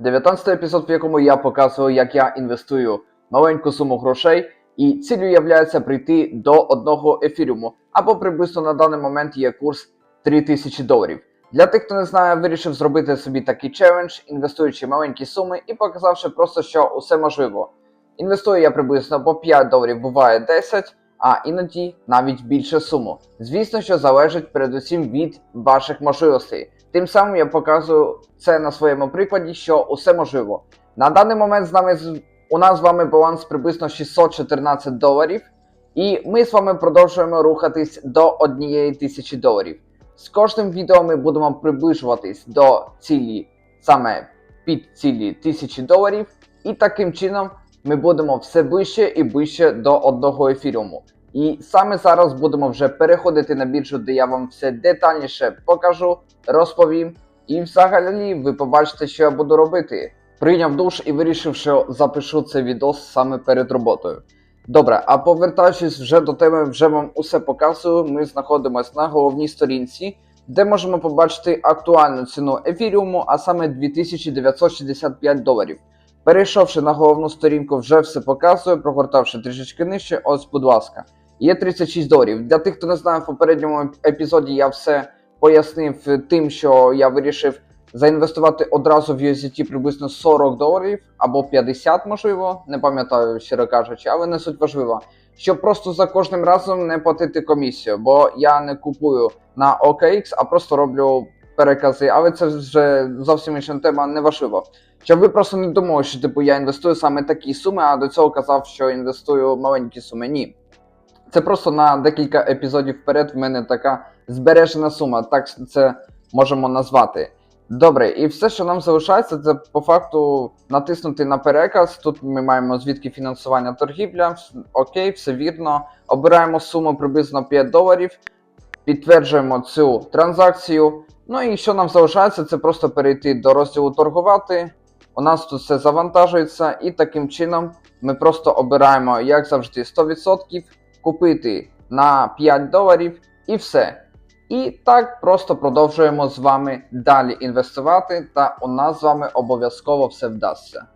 19 епізод, в якому я показую, як я інвестую маленьку суму грошей, і ціллю являється прийти до одного ефіріуму, або приблизно на даний момент є курс 3000 доларів. Для тих, хто не знає, вирішив зробити собі такий челендж, інвестуючи маленькі суми і показавши просто, що усе можливо. Інвестую я приблизно по 5 доларів, буває 10, а іноді навіть більше суму. Звісно, що залежить передусім від ваших можливостей. Тим самим я показую це на своєму прикладі, що усе можливо. На даний момент з нами у нас з вами баланс приблизно 614 доларів, і ми з вами продовжуємо рухатись до 1000 доларів. З кожним відео ми будемо приближуватись до цілі, саме під цілі 1000 доларів, і таким чином ми будемо все ближче і ближче до одного ефіріуму. І саме зараз будемо вже переходити на біржу, де я вам все детальніше покажу, розповім. І взагалі ви побачите, що я буду робити. Прийняв душ і вирішив, що запишу цей відос саме перед роботою. Добре, а повертаючись вже до теми, вже вам усе показую. Ми знаходимося на головній сторінці, де можемо побачити актуальну ціну ефіріуму, а саме 2965 доларів. Перейшовши на головну сторінку, вже все показую, прогортавши трішечки нижче, ось, будь ласка, є 36 доларів. Для тих, хто не знає, в попередньому епізоді я все пояснив тим, що я вирішив заінвестувати одразу в USDT приблизно 40 доларів або 50, можливо, не пам'ятаю, щиро кажучи, але не суть важливо. Щоб просто за кожним разом не платити комісію, бо я не купую на OKX, а просто роблю перекази, але це вже зовсім інша тема, не важливо. Щоб ви просто не думали, що типу я інвестую саме такі суми, а до цього казав, що інвестую маленькі суми. Ні. Це просто на декілька епізодів вперед в мене така збережена сума, так це можемо назвати. Добре, і все, що нам залишається, це по факту натиснути на переказ. Тут ми маємо звідки фінансування торгівля. Окей, все вірно. Обираємо суму приблизно 5 доларів, підтверджуємо цю транзакцію. Ну і що нам залишається, це просто перейти до розділу торгувати. У нас тут все завантажується, і таким чином ми просто обираємо, як завжди, 100%, купити на 5 доларів і все. І так просто продовжуємо з вами далі інвестувати, та у нас з вами обов'язково все вдасться.